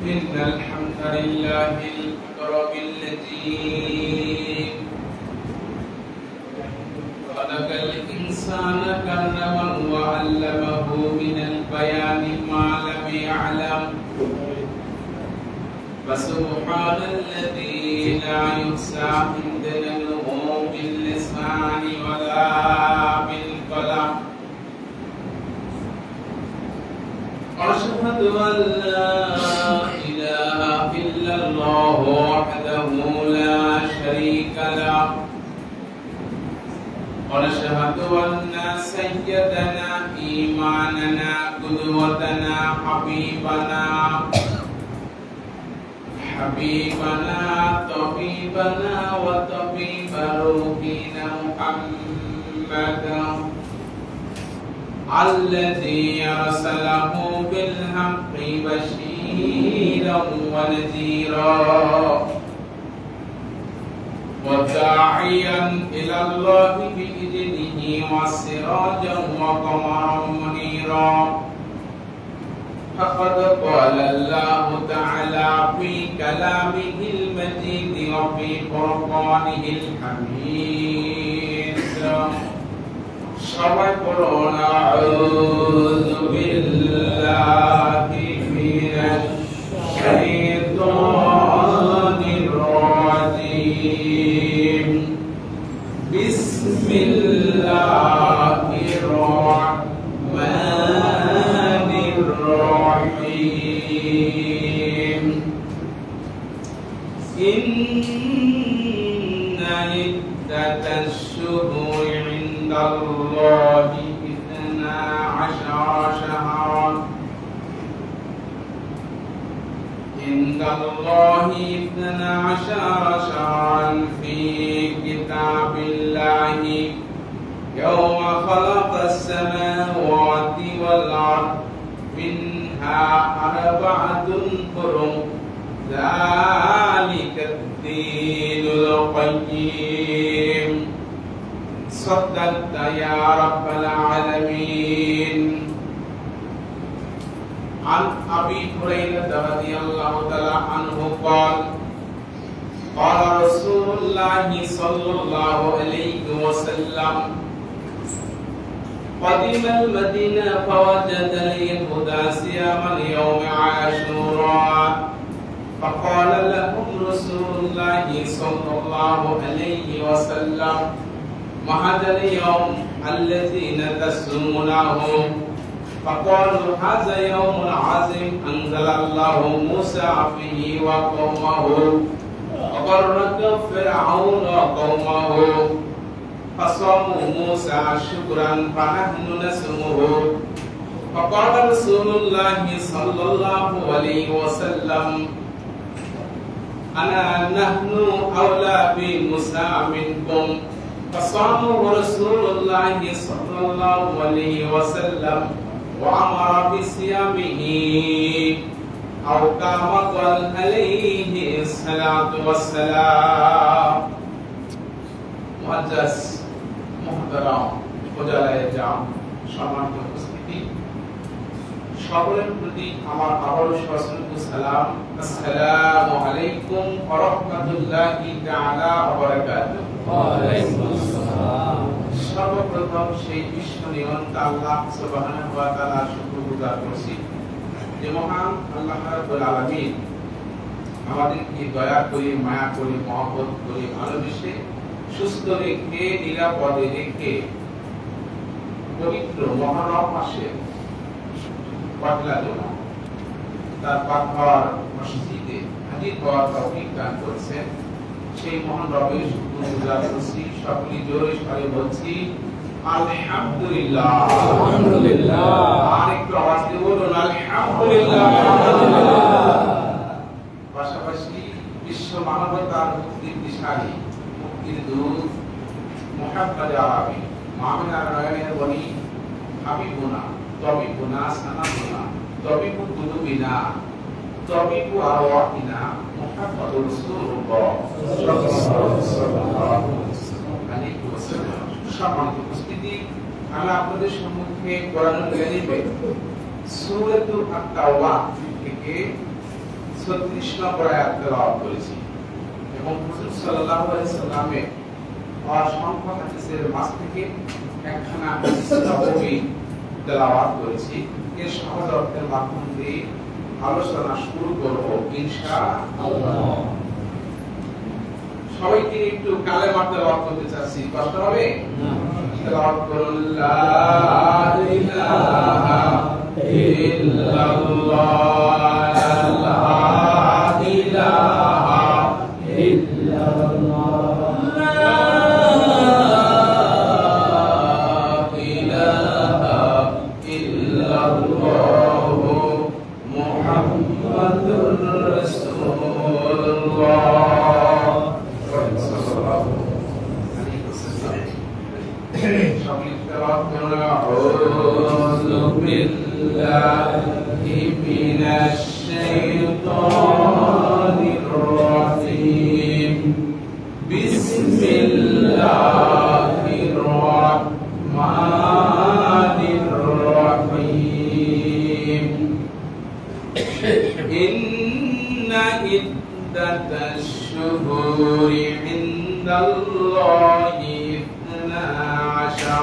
إن الحمد لله الأكرم اللذيذ خلق الإنسان كرما وعلمه من البيان ما لم يعلم. فسبحان الذي لا يحصى عندنا باللسان ولا بالقلم. أشهد أن لا الله وحده لا شريك له. ونشهد أن سيدنا إيماننا قدوتنا حبيبنا حبيبنا طبيبنا وطبيب روحنا محمدا الذي أرسله بالحق بشيرا نبينا ونذيرا وداعيا إلى الله بإذنه وسراجا وقمرا منيرا. فقد قال الله تعالى في كلامه المجيد وفي قرآنه الحميد. شرك قرون أعوذ بالله. إن عدة الشهور عند الله اثنا عشر شهرا عند الله اثنا عشر شهرا في كتاب الله. يوم خلق السماوات والأرض منها أربعة حرم ذلك الدين القيم. صدقت يا رب العالمين. عن أبي هريرة رضي الله تعالى عنه قال قال رسول الله صلى الله عليه وسلم قدم المدينة فوجد اليهود صيام يوم عاشوراء. فقال لهم رسول الله صلى الله عليه وسلم ما هذا اليوم الذين تصومونه فقالوا هذا يوم عظيم أنزل الله موسى فيه وقومه وغرق فرعون وقومه فصاموا موسى شكرا فنحن نسمه فقال رسول الله صلى الله عليه وسلم أنا نحن أولى بموسى منكم فصامه رسول الله صلى الله عليه وسلم وأمر بصيامه أو كما قال عليه الصلاة والسلام মুআজ্জাজ মুহতারাম ফজালায়ে জাম সম্মানিত উপস্থিতি সকলের প্রতি আমার আবারও সশ্রদ্ধ সালাম আসসালামু আলাইকুম ওয়া রাহমাতুল্লাহি তাআলা ওয়া বারাকাতুহু সর্বপ্রথম সেই নিয়ন্তা আল্লাহ করছি। যে মহান আল্লাহ রাব্বুল আলামিন আমাদেরকে দয়া করে, মায়া করে, মহব্বত করে, ভালোবেসে সুস্থ রেখে, নিরাপদে রেখে পবিত্র মহরম মাসে তার পাকঘর মসজিদে হাজির দান করেছেন। সেই মহান রবের শুকর গুজার করছি। সকলে জোরে সরে বলছি আলহামদুলিল্লাহ। আলহামদুলিল্লাহ। আরেকটু আওয়াজ দিয়ে বলুন আলহামদুলিল্লাহ। পাশাপাশি বিশ্ব মানবতার মুক্তির দিশারি মুক্তির দূত মোহাম্মদ আরবি মামিনা নয়নের বনি হাবিবুনা তবিবুনা সানাবুনা তবিবু কুলুবিনা তবিবু আরওয়াহিনা মুহাম্মদ রাসূলুল্লাহ। সাল্লাল্লাহু আলাইহি ওয়াসাল্লাম। সম্মানিত উপস্থিতি আমি আপনাদের সম্মুখে কোরআনুল কারীমে সূরাতুল আত-তাওবা থেকে ছত্রিশ নম্বর আয়াত তেলাওয়াত করেছি। এবং হুজুর সাল্লাল্লাহু আলাইহি সাল্লামের অসংখ্য হাদিসের মাঝ থেকে একখানা হাদিস নববী তেলাওয়াত করেছি। এর সহজ অর্থের মাধ্যম দিয়ে আলোচনা শুরু করব, ইনশাআল্লাহ। সবাইকে একটু কালে মারতে তেলাওয়াত করতে চাচ্ছি। কষ্ট হবে? তেলাওয়াত رب لا إله إلا الله محمد رسول তেলাওয়াত করুন আউযু বিল্লাহি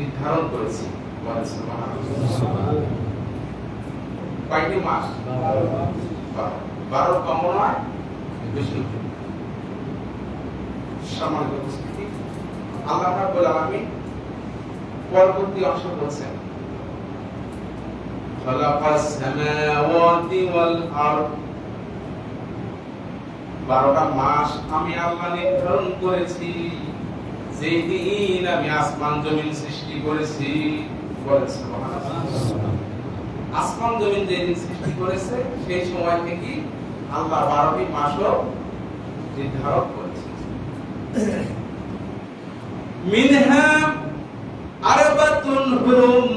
নির্ধারণ করেছি। কয়টি মাস? 12 কম নয় বেশি। সম্মানিত উপস্থিতি, আল্লাহ পরবর্তী অংশ বলছেন সামাওয়াতি ওয়াল বারোটা মাস আমি আল্লাহ নির্ধারণ করেছি, যেই দিন আমি আসমান, জমিন সৃষ্টি করেছি সুবহানাল্লাহ। আসমান জমিন যেদিন সৃষ্টি করেছে, সেই সময় থেকে আল্লাহ বারোটি মাসও নির্ধারণ করেছে। মিনহা আরবাতুন হুরুম।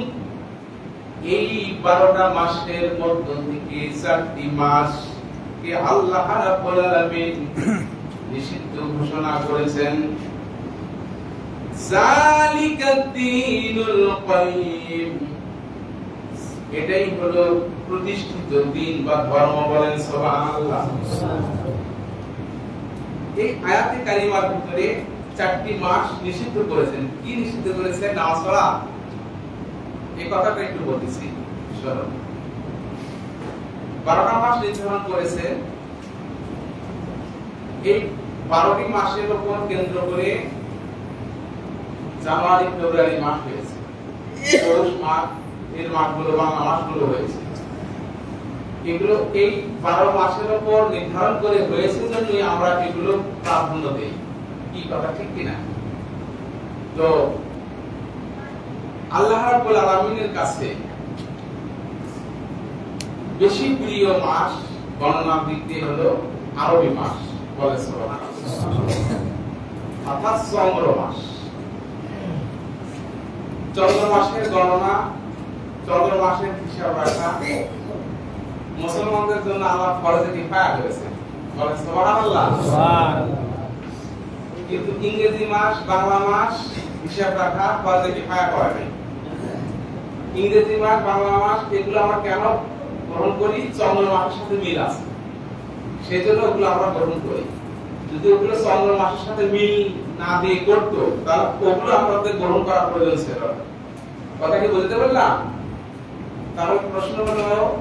এই বারোটা মাসের মধ্য থেকে চারটি মাস কে আল্লাহ রাব্বুল আলামিন নিষিদ্ধ ঘোষণা করেছেন। এটাই হলো প্রতিষ্ঠিত দিন বা ধর্ম বলেন এই আয়াতে কারিমার ভিতরে চারটি মাস নিষিদ্ধ করেছেন। কি নিষিদ্ধ করেছেন? নামাজ পড়া। এই কথাটা একটু বলতেছি শোনো বারোটা মাস নির্ধারণ করেছে। এই বারোটি মাসের উপর কেন্দ্র করে জানুয়ারি ফেব্রুয়ারি মাস হয়েছে। পৌষ মাস এর মাসগুলো বাংলা মাসগুলো হয়েছে। এগুলো এই বারো মাসের উপর নির্ধারণ করে হয়েছে জন্যই আমরা এগুলো প্রাধান্য দিই। কি কথা, ঠিক কিনা তো, আল্লাহ রাব্বুল আলামিনের কাছে বেশি প্রিয় মাস গণনার দিক দিয়ে হলো আরবি মাস, বলে সুবহানাল্লাহ। অর্থাৎ মাস। চন্দ্র মাসের গণনা চন্দ্র মাসের হিসাব রাখা। মুসলমানদের জন্য আল্লাহ ফরজে কিফায়া সুবহানাল্লাহ। কিন্তু ইংরেজি মাস বাংলা মাস হিসাব রাখা ফরজে কিফায়া করে নাই। ইংরেজি মাস বাংলা মাস এগুলো আমরা কেন গ্রহণ করি? চন্দ্র মাসের সাথে মিল আছে। সেই জন্য ওগুলো আমরা গ্রহণ করি। যদি ওগুলো চন্দ্র মাসের সাথে মিল না দিয়ে করতো তাহলে ওগুলো আমাদের গ্রহণ করার প্রয়োজন ছিল। কথা কি বুঝতে পারলাম? তাহলে প্রশ্ন হলো,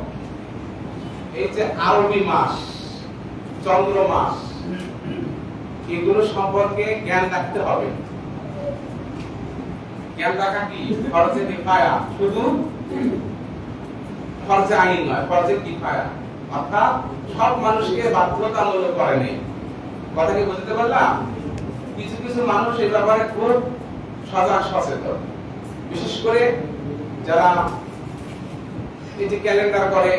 এই যে আরবি মাস, চন্দ্র মাস, এগুলো সম্পর্কে জ্ঞান রাখতে হবে। জ্ঞান রাখা কি? ফরজে কিফায়া। শুধু ফরজে আইন নয়, ফরজে কিফায়া। অর্থাৎ সব মানুষকে বাধ্যতামূলক করে নেই। কথা কি বুঝতে পারলাম? কিছু কিছু মানুষ এই ব্যাপারে খুব সজাগ সচেতন। বিশেষ করে যারা যে ক্যালেন্ডার করে,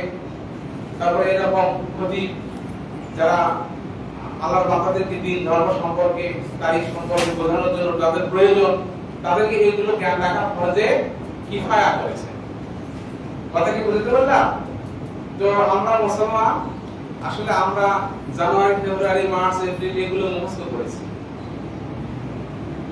তারপরে এরকম ক্ষতি যারা আল্লাহর বান্দাদেরকে দিন, ধর্ম সম্পর্কে, তারিখ সম্পর্কে বোঝানোর জন্য তাদের প্রয়োজন, তাদেরকে এইগুলো জ্ঞান রাখা ফরজে কিফায়া করেছে। কথা কি বুঝতে পারলাম? তো আমরা মুসলমান, আসলে আমরা জানুয়ারি, ফেব্রুয়ারি, মার্চ, এপ্রিল এগুলো মুখস্থ করেছি।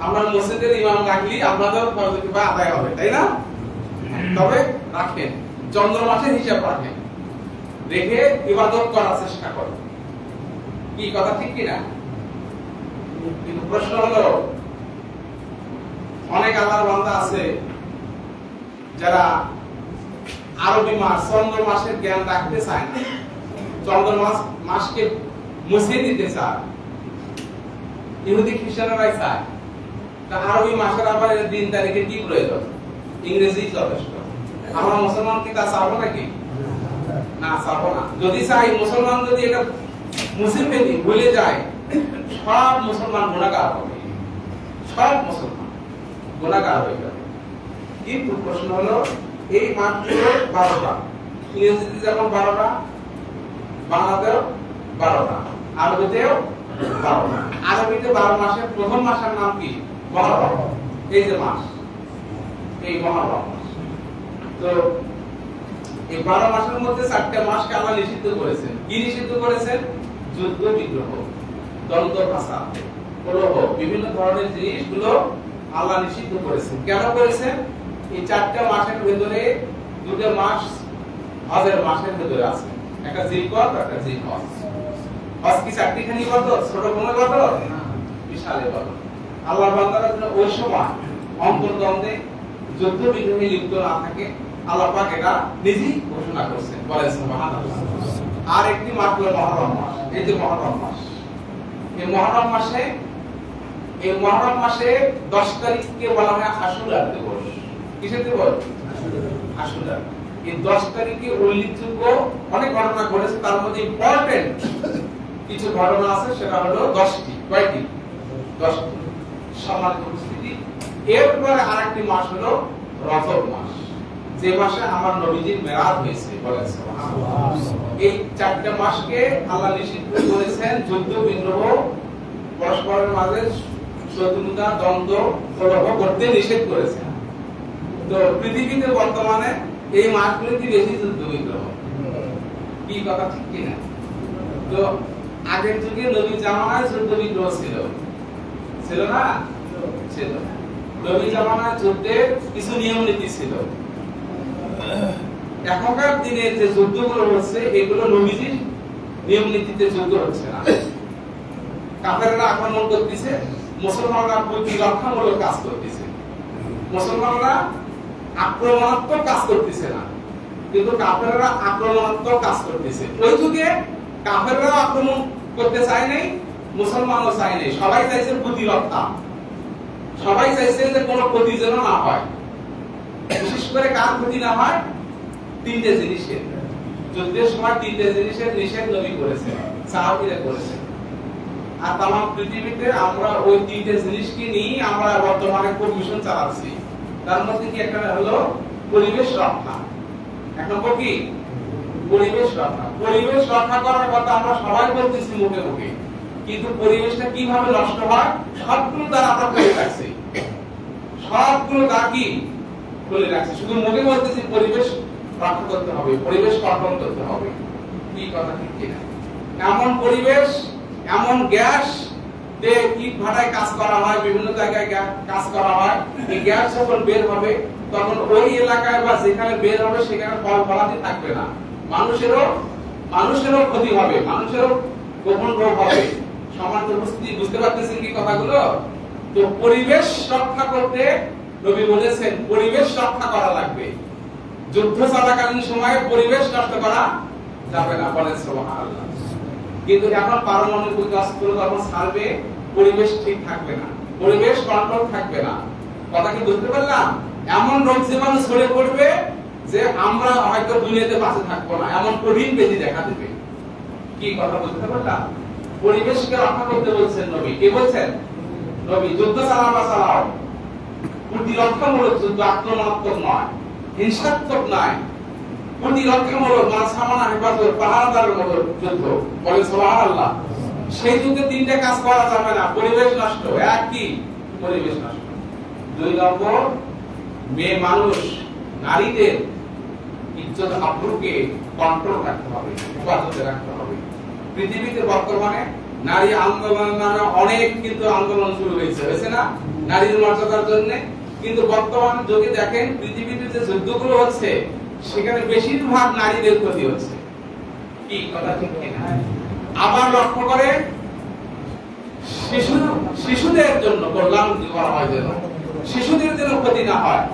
আমরা মসজিদের ইমাম রাখলি আপনাদের ফরজে কিফায়া আদায় হবে, তাই না? তবে রাখেন চন্দ্র মাসের হিসাব রাখেন। রেখে ইবাদত করার চেষ্টা করেন। কি, কথা ঠিক কি না? কিন্তু প্রশ্ন হলো, অনেক আল্লাহর বান্দা আছে যারা আরবি মাস চন্দ্র মাসের জ্ঞান রাখতে চায় না। চন্দ্র মাস মাসকে মুছে দিতে চায়। ইহুদি খ্রিস্টানরাই চায়। তা আরবি মাসের আবার দিন তারিখে কি প্রয়োজন? ইংরেজি যথেষ্ট আমরা মুসলমান কি তা চাবো নাকি? না চাবো না। যদি চাই, মুসলমান যদি এটা মুছে ফেলি ভুলে যায়, সব মুসলমান গুণাগার হবে। সব মুসলমান গুণাগার হয়ে যাবে। কিন্তু প্রশ্ন হলো, এই মাসগুলো বারোটা। ইংরেজিতে যেমন বারোটা, বাংলাতেও বারোটা। আরবিতেও বারোটা। আরবিতে বারো মাসের প্রথম মাসের নাম কি? এই যে মাস, এই মহরম তো এই বারো মাসের মধ্যে চারটে মাসকে আল্লাহ নিষিদ্ধ করেছেন। কি নিষিদ্ধ করেছেন? যুদ্ধ বিগ্রহ দ্বন্দ্ব ভাষা কলহ বিভিন্ন ধরনের জিনিসগুলো আল্লাহ নিষিদ্ধ করেছেন। কেন করেছেন? এই চারটা মাসের ভেতরে দুটো মাস হজের মাসের ভেতরে আছে। একটা জিলকত, একটা জিলহজ। হজ কি চারটিখানি কত ছোট কোনো কত বিশাল কত আল্লাহ বান্দারা যেন ওই সময় অন্তর্দ্বন্দ্বে যুদ্ধ বিগ্রহে লিপ্ত না থাকে, আল্লাহ পাক এটা নিজেই ঘোষণা করছেন। বলেন আর একটি মাস মহরম মাস, এই যে মহরম মাস। এই মহরম মাসে, এই মহরম মাসে 10 তারিখকে বলা হয় আশুরা দিবস। কিসের দিবস? আশুরা। এই 10 তারিখে উল্লেখযোগ্য অনেক ঘটনা ঘটেছে, তার মধ্যে ইম্পর্টেন্ট কিছু ঘটনা আছে, সেটা হলো 10টি কয়টি? 10টি সম্মানিত উপস্থিতি এরপরে আরেকটি মাস হলো রজব মাস। যে মাসে আমার নবীজির মেরাজ হয়েছে, বলেন এই চারটি মাসকে আল্লাহ নিষিদ্ধ করেছেন যুদ্ধ বিগ্রহ পরস্পরের মাঝে শত্রুতা, দ্বন্দ্ব কলহ করতে নিষেধ করেছেন। তো পৃথিবীতে বর্তমানে এই মাসগুলিতে বেশি যুদ্ধ, বিদ্রোহ। কি কথা ঠিক কিনা? তো আগের যুগে নবী জামানায় যুদ্ধ বিগ্রহ ছিল। ছিল না? ছিল নবী জামানায় যুদ্ধের কিছু নিয়ম নীতি ছিল। এখনকার দিনের যে যুদ্ধগুলো হচ্ছে, এগুলো নবীজির নিয়ম নীতিতে যুদ্ধ হচ্ছে না। কাফেররা আক্রমণ করতেছে, মুসলমানরা প্রতিরক্ষামূলক কাজ করতেছে। মুসলমানরা আক্রমণাত্মক কাজ করতেছে না, কিন্তু কাফেররা আক্রমণাত্মক কাজ করতেছে। ওই যুগে কাফেররা আক্রমণ করতে চায় নাই মুসলমানও চায় নাই সবাই চাইছে প্রতিরক্ষা। সবাই চাইছে যে কোনো ক্ষতি যেন না হয়। বিশেষ করে কার ক্ষতি না হয়? তিনটে জিনিসের। যুদ্ধের সময় তিনটে জিনিসের নিষেধ নবী করেছে করেছে। আর তাম পৃথিবীতে আমরা ওই তিনটে জিনিসকে নিয়ে আমরা বর্তমানে খুব চালাচ্ছি। তার মধ্যে কি একটা হলো? পরিবেশ রক্ষা। এক নম্বর কি? পরিবেশ রক্ষা। পরিবেশ রক্ষা করার কথা আমরা সবাই বলতেছি মুখে মুখে। কিন্তু পরিবেশটা কীভাবে নষ্ট হয়? সবগুলো দ্বারা আমরা করে রাখছি। সবগুলো দ্বার কি খুলে রাখছি। শুধু মুখে বলতেছি পরিবেশ রক্ষা করতে হবে, পরিবেশ কন্ট্রোল করতে হবে। কি কথা ঠিক কিনা? এমন পরিবেশ, এমন গ্যাস, যে ইট ভাটায় কাজ করা হয়, বিভিন্ন জায়গায় কাজ করা হয়, এই গ্যাস যখন বের হবে, তখন ওই এলাকায় বা যেখানে বের হবে, সেখানে ফল ফলাতে থাকবে না। মানুষেরও মানুষেরও ক্ষতি হবে, মানুষেরও গোপন রোগ হবে। উপস্থিতি বুঝতে পারতেছেন কি কথাগুলো? তো পরিবেশ রক্ষা করতে নবী বলেছেন, পরিবেশ রক্ষা করা লাগবে। যুদ্ধ চলাকালীন সময়ে পরিবেশ নষ্ট করা যাবে না, বলেন সুবহানাল্লাহ। কিন্তু এখন পারমাণবিক অস্ত্র যখন ছাড়বে, পরিবেশ ঠিক থাকবে না, পরিবেশ কন্ট্রোল থাকবে না। কথা কি বুঝতে পারলাম? এমন রোগ জীবাণু ছড়ে পড়বে যে আমরা হয়তো দুনিয়াতে বাঁচে থাকব না, এমন কঠিন বেদি দেখা দেবে। কি কথা বুঝতে পারলাম? পরিবেশকে রক্ষা করতে বলছেন নবী। কে বলছেন? নবী, যুদ্ধ চালাবা চালাও। প্রতিরক্ষামূলক যুদ্ধ আক্রমণাত্মক নয়, হিংসাত্মক নয়। প্রতিরক্ষামূলক মানে সামানা হেফাজত পাহারাদারের মতো যুদ্ধ। বলে সুবহানাল্লাহ। সেই যুদ্ধে তিনটা কাজ করা যাবে না, পরিবেশ নষ্ট। এক কি? পরিবেশ নষ্ট। দুই নম্বর, মেয়ে মানুষ, নারীদের ইজ্জত, আব্রুকে কন্ট্রোল রাখতে হবে, হেফাজতে রাখতে হবে। পৃথিবীতে বর্তমানে নারী আন্দোলন অনেক কিন্তু আন্দোলন শুরু হয়েছে হয়েছে না? নারীর মর্যাদার জন্য। কিন্তু বর্তমান যুগে দেখেন, পৃথিবীতে যে যুদ্ধগুলো হচ্ছে, সেখানে বেশিরভাগ নারীদের ক্ষতি হচ্ছে। কি কথা ঠিক আবার লক্ষ্য করে, শিশু, শিশুদের জন্য কল্যাণ করা হয় যেন? শিশুদের যেন ক্ষতি না হয়।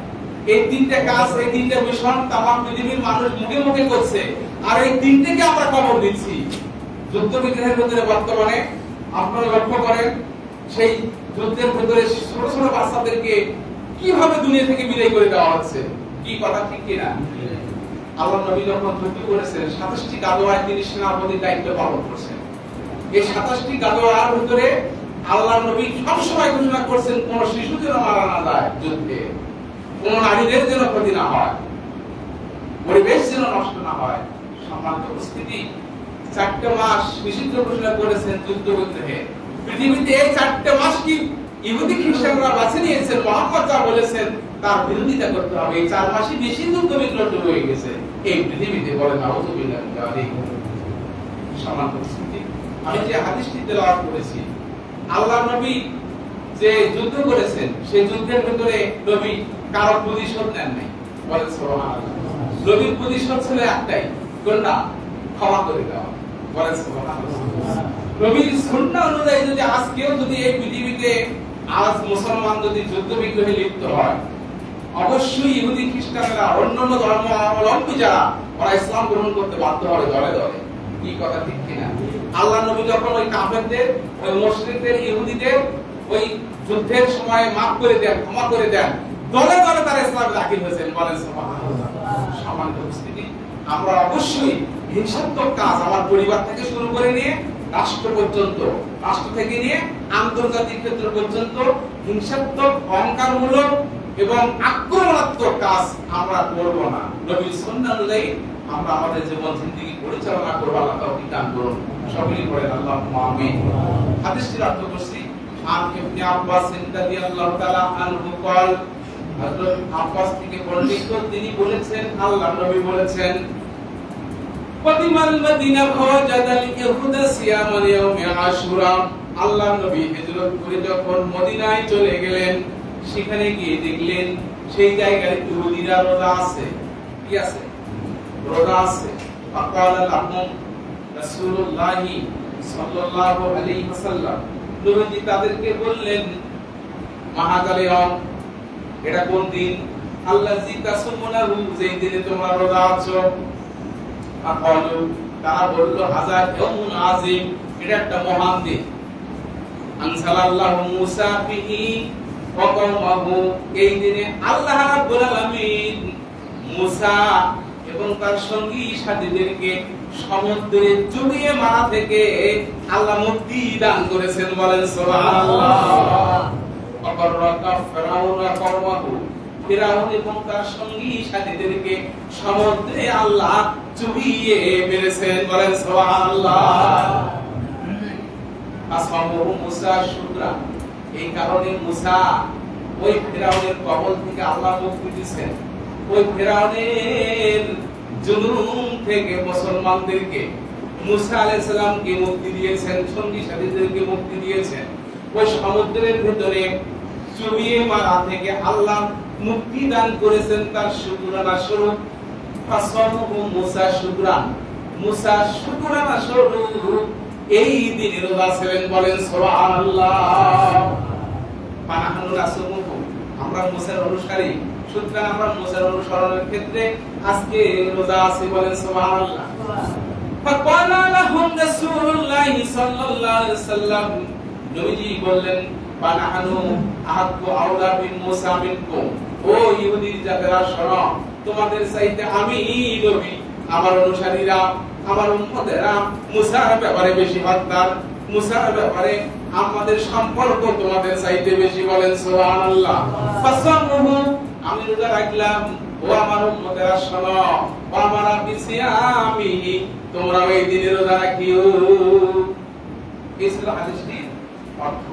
এই তিনটে কাজ, এই তিনটে মিশন তামাম পৃথিবীর মানুষ মুখে মুখে করছে। আর এই তিনটেকে আমরা খবর দিচ্ছি। যুদ্ধ বিগ্রহের ভিতরে বর্তমানে আপনারা লক্ষ্য করেন, সেই যুদ্ধের ভিতরে ছোট ছোট বাচ্চাদেরকে কীভাবে দুনিয়া থেকে বিদায় করে দেওয়া হচ্ছে, কি কথা ঠিক কিনা? আল্লাহ নবী যখন যুদ্ধ করেছেন, সাতাশটি গাদোয়ায় তিনি সেনাপতির দায়িত্ব পালন করছেন। এই সাতাশটি গাদোয়ার ভিতরে আল্লাহ নবী সবসময় ঘোষণা করছেন, কোন শিশু যেন মারা না যায় যুদ্ধে, কোন নারীদের যেন ক্ষতি না হয়, পরিবেশ যেন নষ্ট না হয় সম্মানিত উপস্থিতি চারটে মাস নিষিদ্ধ ঘোষণা করেছেন যুদ্ধ পৃথিবীতে এই চারটে মাস কি ইহুদি খ্রিস্টানরা বাছে নিয়েছেন মোহাম্মদ যা বলেছেন, তার বিরোধিতা করতে হবে। এই চার মাসই বেশি যুদ্ধ বিগ্রহ শুরু হয়ে গেছে। এই পৃথিবীতে বলে নাউজুবিল্লাহ উপস্থিতি আমি যে হাদিসটি তেলাওয়াত করেছি, আল্লাহ নবী যে যুদ্ধ করেছেন, সেই যুদ্ধের ভিতরে নবী কারও প্রতিশোধ নেন নাই। বলেন, সুবহানাল্লাহ। নবীর প্রতিশোধ ছিল একটাই, কোনটা? ক্ষমা করে দেওয়া। নবীর সুন্নাহ অনুযায়ী যদি আজকেও যদি এই পৃথিবীতে আজ মুসলমান যদি যুদ্ধ বিগ্রহে লিপ্ত হয়, অবশ্যই ইহুদি, খ্রিস্টানরা অন্যান্য ধর্ম অবলম্বী যারা, ওরা ইসলাম গ্রহণ করতে বাধ্য হবে দলে দলে। কি কথা ঠিক কিনা? আল্লাহ নবী যখন ওই কাফেরদের, ওই মুশরিকদের, ইহুদিদের ওই যুদ্ধের সময় মাফ করে দেন, ক্ষমা করে দেন, দলে দলে তারা ইসলামে দাখিল হয়েছেন বলেন সম্মানিত উপস্থিতি। আমরা অবশ্যই হিংসাত্মক কাজ আমার পরিবার থেকে শুরু করে নিয়ে রাষ্ট্র পর্যন্ত, রাষ্ট্র থেকে নিয়ে আন্তর্জাতিক ক্ষেত্র পর্যন্ত হিংসাত্মক, অহংকারমূলক এবং আক্রমণাত্মক কাজ আমরা করব না। নবীর সন্ধ্যা অনুযায়ী আমরা আমাদের জীবন জিন্দিগি পরিচালনা করব, আল্লাহ তাওফিক দান করুন। সকলেই করেন আল্লাহ আমিন। হাদিসটির অর্থ করছি। আন ইবনে আব্বাস রাদিয়াল্লাহু তাআলা আনহু কল, হযরত আব্বাস থেকে বর্ণিত তিনি বলেছেন, আল্লাহ নবী বলেছেন কদিমাল মদিনা ফাওয়াজাদাল ইহুদা সিয়ামাল ইয়াউমি আশুরা আল্লাহ নবী হিজরত করে যখন মদিনায় চলে গেলেন সেখানে গিয়ে দেখলেন সেই জায়গায় ইহুদিরা রোজা আছে কি আছে রোজা আছে فقال لهم رسول الله সাল্লাল্লাহু আলাইহি ওয়াসাল্লাম নবীজি তাদেরকে বললেন মাহাকালিয়ম এটা কোন দিন আল্লাহ জিতা সুমনাহু যেই দিনে তোমরা রোজা আছো আকালু তারা বলল হাজার ইয়াউমুন আযীম এটা একটা মহান দিন। আনসালাল্লাহু মুসা ফিহি ওয়া কওমাহু এই দিনে আল্লাহ রাব্বুল আলামিন মুসা এবং তার সঙ্গী সাথীদেরকে সমুদ্রে চুবিয়ে মারা থেকে আল্লাহ মুক্তি দান করেছেন বলেন সুবহানাল্লাহ। ফেরাউন কওমাহু ফেরাউন এবং তার সঙ্গী সাথীদেরকে সমুদ্রে আল্লাহ চুবিয়ে মেরেছেন। বলেন আসমাবহু মুসা, শুকরা। এই কারণে মুসা ওই ফেরাউনের কবল থেকে আল্লাহ মুক্তি দিয়েছেন ওই ফেরাউনের জুলুম থেকে মুসলমানদেরকে মুসা আলাইহিস সালামকে মুক্তি দিয়েছেন, সঙ্গী সাথীদেরকে মুক্তি দিয়েছেন। ওই সমুদ্রের ভিতরে চুবিয়ে মারা থেকে আল্লাহ মুক্তি দান করেছেন তার শুকরানা স্বরূপ ফাসামহু মুসা শুকরান মুসা শুকরানা স্বরূপ এই দিনে রোজা ছিলেন বলেন সুবহানাল্লাহ পানাহানু রাসূলুহু আমরা মুসার অনুসারী সুতরাং আমরা মুসার অনুসরণের ক্ষেত্রে আজকে রোজা আছি বলেন সুবহানাল্লাহ فقال لهم رسول الله রাসূলুল্লাহি সাল্লাল্লাহু আলাইহি ওয়াসাল্লাম নবীজি বললেন বানাহানু আহাক্কু আওলা বিন মুসা মিনকুম ও জাতেরা, শোনো, তোমাদের চাইতে আমি নবী আমার অনুসারীরা, আমার উম্মতেরা মুসার ব্যাপারে বেশি মুসার ব্যাপারে আমাদের সম্পর্ক তোমাদের চাইতে বেশি বলেন আমি রোজা রাখলাম। ও আমার উম্মতেরা, শোনো বিসিয়ামিহি তোমরা দিনে রোজা এই ছিল হাদিসটির অর্থ।